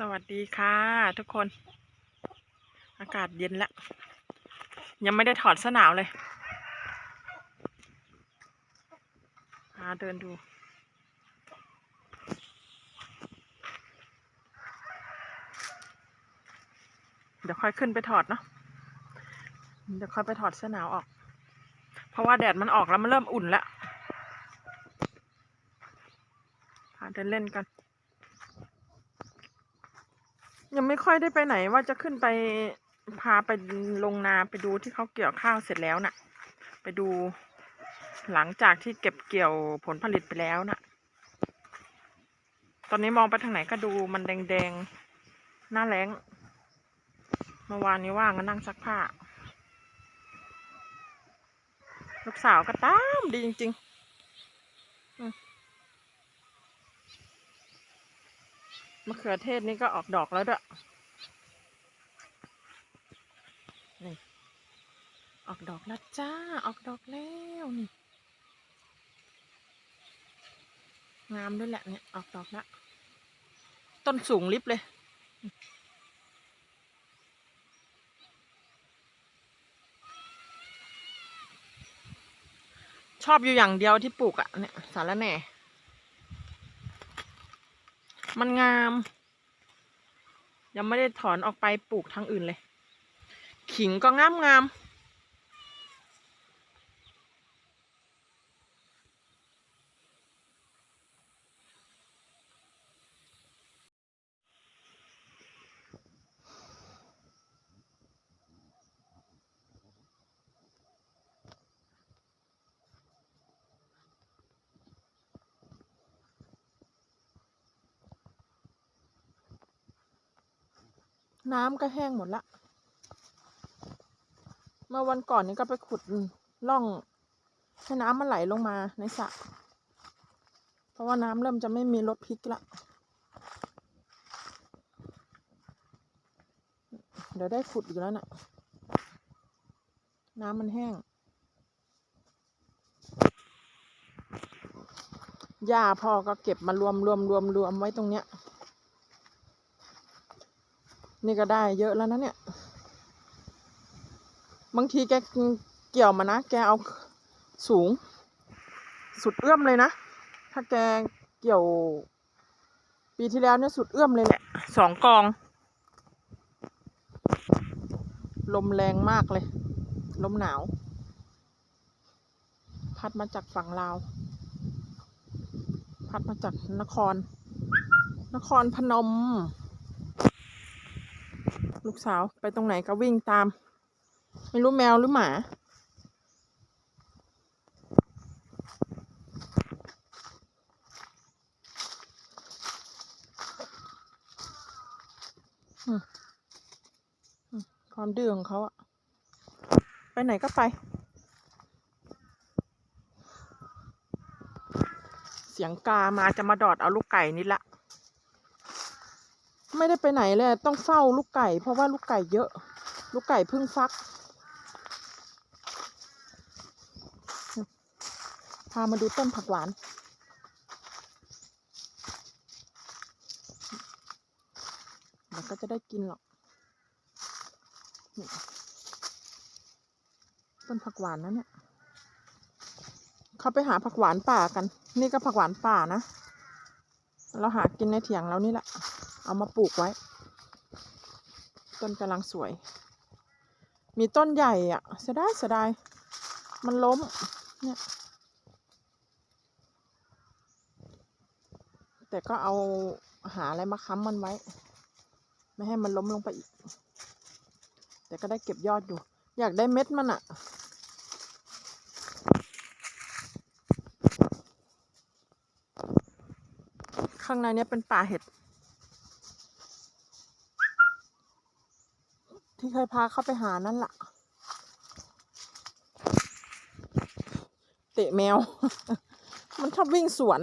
สวัสดีค่ะทุกคน อากาศเย็นแล้ว ยังไม่ได้ถอดเสื้อหนาวเลยพาเดินดู เดี๋ยวค่อยขึ้นไปถอดเนาะเดี๋ยวค่อยไปถอดเสื้อหนาวออก เพราะว่าแดดมันออกแล้วมันเริ่มอุ่นแล้วพาเดินเล่นกัน ยังไม่ค่อยได้ไปไหนว่าจะขึ้นไปพาไปลงนาไปดูที่เขาเกี่ยวข้าวเสร็จแล้วน่ะ ไปดูหลังจากที่เก็บเกี่ยวผลผลิตไปแล้วน่ะ ตอนนี้มองไปทางไหนก็ดูมันแดงๆ หน้าแรงเมื่อวานนี้ว่างก็นั่งซักผ้า ลูกสาวก็ตามดีจริง ๆอืม มะเขือเทศนี่ก็ออกดอกแล้วด้วยนี่ออกดอกแล้วจ้า ออกดอกแล้วนี่ งามด้วยแหละเนี่ย ออกดอกแล้วต้นสูงลิบเลย ชอบอยู่อย่างเดียวที่ปลูกอะเนี่ยสารแหน่ มันงาม ยังไม่ได้ถอนออกไปปลูกทางอื่นเลย ขิงก็งามงาม น้ำก็แห้งหมดละ เมื่อวันก่อนนี้ก็ไปขุดร่องให้น้ำมันไหลลงมาในสระ เพราะว่าน้ำเริ่มจะไม่มีรสพริกละ เดี๋ยวได้ขุดอีกแล้วน่ะ น้ำมันแห้ง หญ้าพ่อก็เก็บมารวมรวมรวมรวมไว้ตรงเนี้ย นี่ก็ได้เยอะแล้วนะเนี่ย บางทีแกเกี่ยวมานะ แกเอาสูง สุดเอื้อมเลยนะ ถ้าแกเกี่ยว ปีที่แล้วเนี่ยสุดเอื้อมเลยแหละสองกอง ลมแรงมากเลย ลมหนาว พัดมาจากฝั่งลาว พัดมาจากนคร นครพนม ลูกสาวไปตรงไหนก็วิ่งตาม ไม่รู้แมวหรือหมาความดื้อของเขาอะไปไหนก็ไป เสียงกามาจะมาดอดเอาลูกไก่นี่ละ ไม่ได้ไปไหนเลยต้องเฝ้าลูกไก่ เพราะว่าลูกไก่เยอะ ลูกไก่เพิ่งฟัก พามาดูต้นผักหวานเดี๋ยวก็จะได้กินหรอกต้นผักหวานนะเนี่ยเขาไปหาผักหวานป่ากัน นี่ก็ผักหวานป่านะ เราหากินในเถียงเรานี่แหละ เอามาปลูกไว้ ต้นกำลังสวย มีต้นใหญ่อะเสียดายเสียดายมันล้ม เนี่ย แต่ก็เอาหาอะไรมาค้ำมันไว้ ไม่ให้มันล้มลงไปอีก แต่ก็ได้เก็บยอดอยู่ อยากได้เม็ดมันอะ ข้างในเนี้ยเป็นป่าเห็ด ที่เคยพาเข้าไปหานั่นละ่ะ เตะแมว มันชอบวิ่งสวน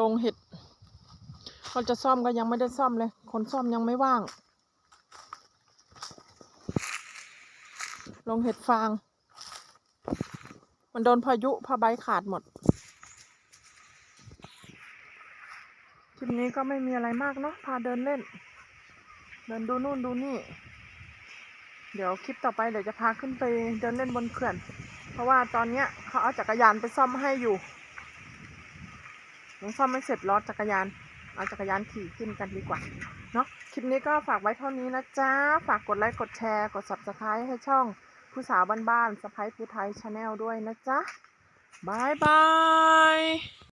ลงเห็ดเขาจะซ่อมก็ยังไม่ได้ซ่อมเลย คนซ่อมยังไม่ว่าง ลงเห็ดฟาง มันโดนพายุพาใบขาดหมด ปนี้ก็ไม่มีอะไรมากเนาะ พาเดินเล่น เดินดูนู่นดูนี่ เดี๋ยวคลิปต่อไปเดี๋ยวจะพาขึ้นไปเดินเล่นบนเขื่อน เพราะว่าตอนเนี้ยเขาเอาจักรยานไปซ่อมให้อยู่ ยังซ่อมไม่เสร็จล้อจักรยาน เอาจักรยานขี่ขึ้นกันดีกว่า เนาะ คลิปนี้ก็ฝากไว้เท่านี้นะจ๊ะ ฝากกดไลค์ กดแชร์ กด subscribe ให้ช่องผู้สาวบ้านๆสไปผู้ไทยชาแนลด้วยนะจ๊ะบายบาย